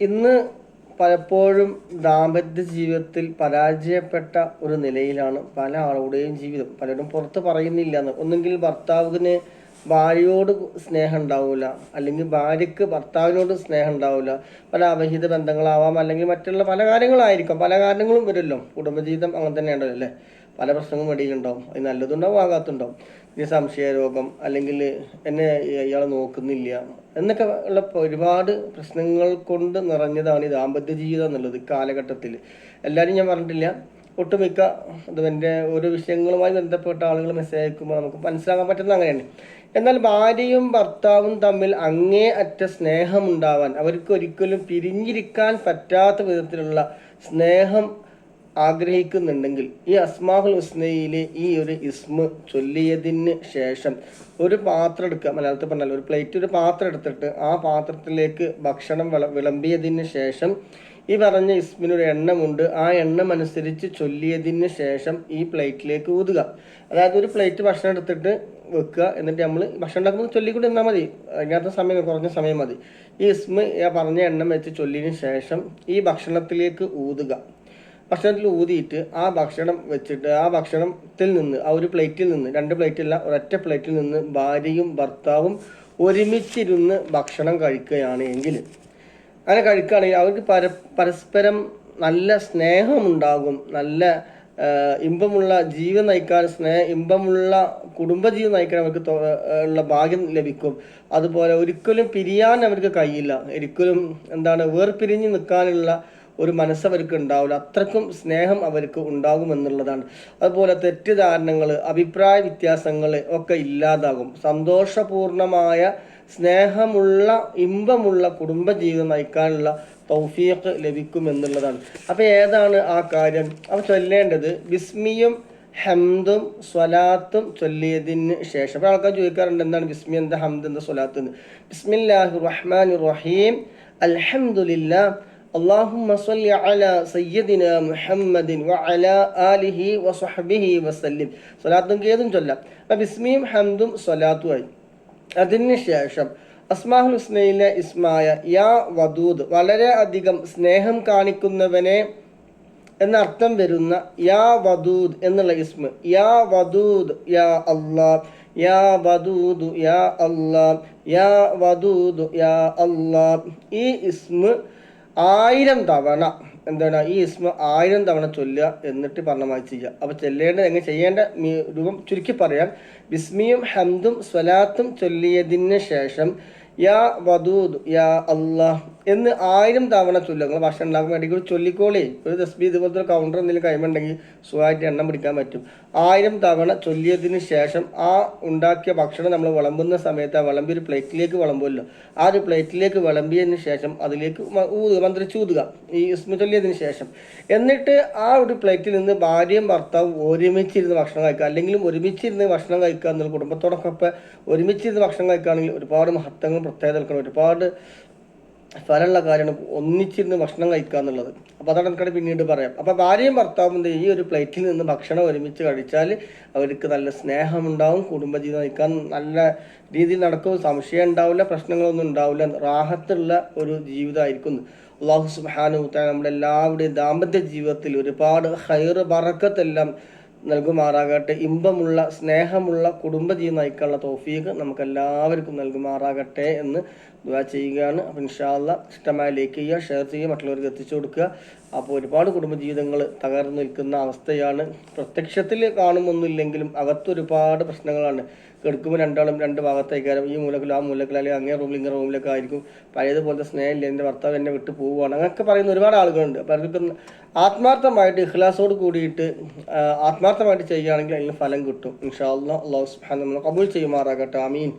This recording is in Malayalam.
ഇന്ന് പലപ്പോഴും ദാമ്പത്യ ജീവിതത്തിൽ പരാജയപ്പെട്ട ഒരു നിലയിലാണ് പല ആളുകളുടെയും ജീവിതം. പലരും പുറത്ത് പറയുന്നില്ല എന്ന്. ഒന്നുകിൽ ഭർത്താവിന് ഭാര്യയോട് സ്നേഹം ഉണ്ടാവില്ല അല്ലെങ്കിൽ ഭാര്യയ്ക്ക് ഭർത്താവിനോട് സ്നേഹം ഉണ്ടാവില്ല പല അവഹിത ബന്ധങ്ങളാവാം അല്ലെങ്കിൽ മറ്റുള്ള പല കാര്യങ്ങളായിരിക്കും. പല കാരണങ്ങളും വരുമല്ലോ. കുടുംബജീവിതം അങ്ങനെ തന്നെയാണല്ലോ അല്ലേ? പല പ്രശ്നങ്ങളും ഇടയിലുണ്ടാവും. അത് നല്ലതുണ്ടാവും ആകാത്തുണ്ടാവും ഇനി സംശയ രോഗം അല്ലെങ്കിൽ എന്നെ ഇയാളെ നോക്കുന്നില്ല എന്നൊക്കെ ഉള്ള ഒരുപാട് പ്രശ്നങ്ങൾ കൊണ്ട് നിറഞ്ഞതാണ് ഈ ദാമ്പത്യ ജീവിതം എന്നുള്ളത് കാലഘട്ടത്തിൽ എല്ലാവരും ഞാൻ പറഞ്ഞിട്ടില്ല. ഒട്ടുമിക്ക എന്റെ ഓരോ വിഷയങ്ങളുമായി ബന്ധപ്പെട്ട ആളുകൾ മെസ്സേജ് അയക്കുമ്പോൾ നമുക്ക് മനസ്സിലാക്കാൻ പറ്റുന്നത് അങ്ങനെയാണ്. എന്നാൽ ഭാര്യയും ഭർത്താവും തമ്മിൽ അങ്ങേ അറ്റ സ്നേഹമുണ്ടാവാൻ അവർക്ക് ഒരിക്കലും പിരിഞ്ഞിരിക്കാൻ പറ്റാത്ത വിധത്തിലുള്ള സ്നേഹം ആഗ്രഹിക്കുന്നുണ്ടെങ്കിൽ ഈ അസ്മാഹുൽ ഹുസ്നയിലെ ഈ ഒരു ഇസ്മ ചൊല്ലിയതിന് ശേഷം ഒരു പാത്രം എടുക്കുക. മലയാളത്തിൽ പറഞ്ഞാൽ ഒരു പ്ലേറ്റ് ഒരു പാത്രം എടുത്തിട്ട് ആ പാത്രത്തിലേക്ക് ഭക്ഷണം വിള വിളമ്പിയതിന് ശേഷം ഈ പറഞ്ഞ ഇസ്മിനൊരു എണ്ണമുണ്ട്. ആ എണ്ണം അനുസരിച്ച് ചൊല്ലിയതിന് ശേഷം ഈ പ്ലേറ്റിലേക്ക് ഊതുക. അതായത് ഒരു പ്ലേറ്റ് ഭക്ഷണം എടുത്തിട്ട് വെക്കുക. എന്നിട്ട് നമ്മൾ ഭക്ഷണം ഉണ്ടാക്കുമ്പോൾ ചൊല്ലിക്കൊണ്ട് നിന്നാൽ മതി. അതിനകത്ത് സമയം കുറഞ്ഞ സമയം മതി. ഈ ഇസ്മ പറഞ്ഞ എണ്ണം വെച്ച് ചൊല്ലിയതിന് ശേഷം ഈ ഭക്ഷണത്തിലേക്ക് ഊതുക. ഭക്ഷണത്തിൽ ഊതിയിട്ട് ആ ഭക്ഷണം വെച്ചിട്ട് ആ ഭക്ഷണത്തിൽ നിന്ന് ആ ഒരു പ്ലേറ്റിൽ നിന്ന് രണ്ട് പ്ലേറ്റല്ല ഒരൊറ്റ പ്ലേറ്റിൽ നിന്ന് ഭാര്യയും ഭർത്താവും ഒരുമിച്ചിരുന്ന് ഭക്ഷണം കഴിക്കുകയാണ് എങ്കിൽ അങ്ങനെ കഴിക്കുകയാണെങ്കിൽ അവർക്ക് പര പരസ്പരം നല്ല സ്നേഹമുണ്ടാകും നല്ല ഇമ്പമുള്ള ജീവൻ നയിക്കാൻ സ്നേഹ ഇമ്പമുള്ള കുടുംബജീവൻ നയിക്കാൻ അവർക്ക് ഉള്ള ഭാഗ്യം ലഭിക്കും. അതുപോലെ ഒരിക്കലും പിരിയാൻ അവർക്ക് കഴിയില്ല. ഒരിക്കലും എന്താണ് വേർപിരിഞ്ഞ് നിൽക്കാനുള്ള ഒരു മനസ്സ് അവർക്ക് ഉണ്ടാവില്ല. അത്രക്കും സ്നേഹം അവർക്ക് ഉണ്ടാകുമെന്നുള്ളതാണ്. അതുപോലെ തെറ്റിദ്ധാരണകൾ അഭിപ്രായ വ്യത്യാസങ്ങൾ ഒക്കെ ഇല്ലാതാകും. സന്തോഷപൂർണമായ സ്നേഹമുള്ള ഇമ്പമുള്ള കുടുംബജീവിതം നയിക്കാനുള്ള തൗഫീഖ് ലഭിക്കും എന്നുള്ളതാണ് അപ്പോൾ ഏതാണ് ആ കാര്യം? അപ്പോൾ ചൊല്ലേണ്ടത് ബിസ്മിയും ഹംദും സ്വലാത്തും ചൊല്ലിയതിന് ശേഷം. അപ്പോൾ ആൾക്കാർ ചോദിക്കാറുണ്ട് എന്താണ് ബിസ്മി എന്താ ഹംദ് എന്താ സ്വലാത്ത് എന്ന്? ബിസ്മില്ലാഹി റഹ്മാൻ റഹീം അൽഹംദുലില്ലാ اللهم صل على سيدنا محمد وعلى آله وصحبه وسلم സ്വലാത്തും കേതും ചൊല്ലാം അപ്പം ബിസ്മിയും ഹംദും സ്വലാത്തുമായി അതിന് ശേഷം അസ്മാഹുൽ ഹുസ്നയിലെ ഇസ്മായ യാ വദൂദ് വളരെ അധികം സ്നേഹം കാണിക്കുന്നവനെ എന്നർത്ഥം വരുന്ന യാ വദൂദ് എന്നുള്ള ഇസ്മ യാ വദൂദ് യാ അല്ലാ യാ വദൂദ് യാ അല്ലാ യാ വദൂദ് യാ അല്ലാ ഈ ഇസ്മ ആയിരം തവണ എന്താണ് ഈ ഇസ്മ ആയിരം തവണ ചൊല്ലുക എന്നിട്ട് പറഞ്ഞമായി ചെയ്യുക. അപ്പോൾ ചെല്ലേണ്ടത് എങ്ങനെ ചെയ്യേണ്ട രൂപം ചുരുക്കി പറയാം. ബിസ്മിയും ഹംദും സ്വലാത്തും ചൊല്ലിയതിന് ശേഷം യാ വദൂദ് യാ അല്ലാഹ് എന്ന് ആയിരം തവണ ചൊല്ലുക. ഭക്ഷണം ഉണ്ടാക്കാൻ വേണ്ടി ഒരു ചൊല്ലിക്കോളേ. ഒരു തസ്ബി ഇതുപോലത്തെ കൗണ്ടർ എന്തെങ്കിലും കൈമുണ്ടെങ്കിൽ സുഖമായിട്ട് എണ്ണം പിടിക്കാൻ പറ്റും. ആയിരം തവണ ചൊല്ലിയതിന് ശേഷം ആ ഉണ്ടാക്കിയ ഭക്ഷണം നമ്മൾ വിളമ്പുന്ന സമയത്ത് ആ വിളമ്പി ഒരു പ്ലേറ്റിലേക്ക് വിളമ്പുമല്ലോ ആ ഒരു പ്ലേറ്റിലേക്ക് വിളമ്പിയതിന് ശേഷം അതിലേക്ക് ഊതുക മന്ത്രിച്ച് ഊതുക ഈ ഇസ്മ ചൊല്ലിയതിന് ശേഷം. എന്നിട്ട് ആ ഒരു പ്ലേറ്റിൽ നിന്ന് ഭാര്യയും ഭർത്താവും ഒരുമിച്ചിരുന്ന് ഭക്ഷണം കഴിക്കുക. അല്ലെങ്കിൽ ഒരുമിച്ചിരുന്ന് ഭക്ഷണം കഴിക്കുക എന്നുള്ള കുടുംബത്തോടൊപ്പം ഒരുമിച്ചിരുന്ന് ഭക്ഷണം കഴിക്കുകയാണെങ്കിൽ ഒരുപാട് മഹത്വങ്ങളും പ്രത്യേകത ഒരുപാട് ഫലമുള്ള കാര്യമാണ് ഒന്നിച്ചിരുന്ന് ഭക്ഷണം കഴിക്കുക എന്നുള്ളത്. അപ്പോൾ അതാണ് എനിക്കത് പിന്നീട് പറയാം. അപ്പോൾ ഭാര്യയും ഭർത്താവും ഈ ഒരു പ്ലേറ്റിൽ നിന്ന് ഭക്ഷണം ഒരുമിച്ച് കഴിച്ചാൽ അവർക്ക് നല്ല സ്നേഹമുണ്ടാവും കുടുംബജീവിതം നയിക്കാൻ നല്ല രീതിയിൽ നടക്കും സംശയം ഉണ്ടാവില്ല പ്രശ്നങ്ങളൊന്നും ഉണ്ടാവില്ല റാഹത്തുള്ള ഒരു ജീവിതമായിരിക്കും അള്ളാഹു തആല നമ്മുടെ എല്ലാവരുടെയും ദാമ്പത്യ ജീവിതത്തിൽ ഒരുപാട് ഹൈർ ബറക്കത്തെല്ലാം നൽകുമാറാകട്ടെ. ഇമ്പമുള്ള സ്നേഹമുള്ള കുടുംബജീവൻ നയിക്കാനുള്ള തോഫീക്ക് നമുക്ക് എല്ലാവർക്കും നൽകുമാറാകട്ടെ എന്ന് ദുആ ചെയ്യുകയാണ്. അപ്പോൾ ഇൻഷാല്ല ഇഷ്ടമായ ലൈക്ക് ചെയ്യുക ഷെയർ ചെയ്യുക മറ്റുള്ളവർക്ക് എത്തിച്ചു കൊടുക്കുക. അപ്പോൾ ഒരുപാട് കുടുംബജീവിതങ്ങൾ തകർന്നു നിൽക്കുന്ന അവസ്ഥയാണ്. പ്രത്യക്ഷത്തിൽ കാണുമൊന്നുമില്ലെങ്കിലും അകത്തൊരുപാട് പ്രശ്നങ്ങളാണ്. കിടക്കുമ്പോൾ രണ്ടാളും രണ്ട് ഭാഗത്തേക്കാരും ഈ മൂലക്കിലും ആ മൂലക്കിലും അല്ലെങ്കിൽ അങ്ങേ റൂമിൽ ഇങ്ങനെ റൂമിലൊക്കെ ആയിരിക്കും. പഴയതുപോലത്തെ സ്നേഹമില്ല എന്റെ ഭർത്താവ് എന്നെ വിട്ട് പോവുകയാണ്. അങ്ങനെയൊക്കെ പറയുന്ന ഒരുപാട് ആളുകളുണ്ട്. അപ്പോൾ ആത്മാർത്ഥമായിട്ട് ഇഖ്ലാസോട് കൂടിയിട്ട് ആത്മാർത്ഥമായിട്ട് ചെയ്യുകയാണെങ്കിൽ അതിന് ഫലം കിട്ടും. ഇൻഷാ അള്ളാഹ് അള്ളാഹു സുബ്ഹാനഹു നമ്മൾ കബൂൽ ചെയ്യുമാറാകട്ടെ. ആമീൻ.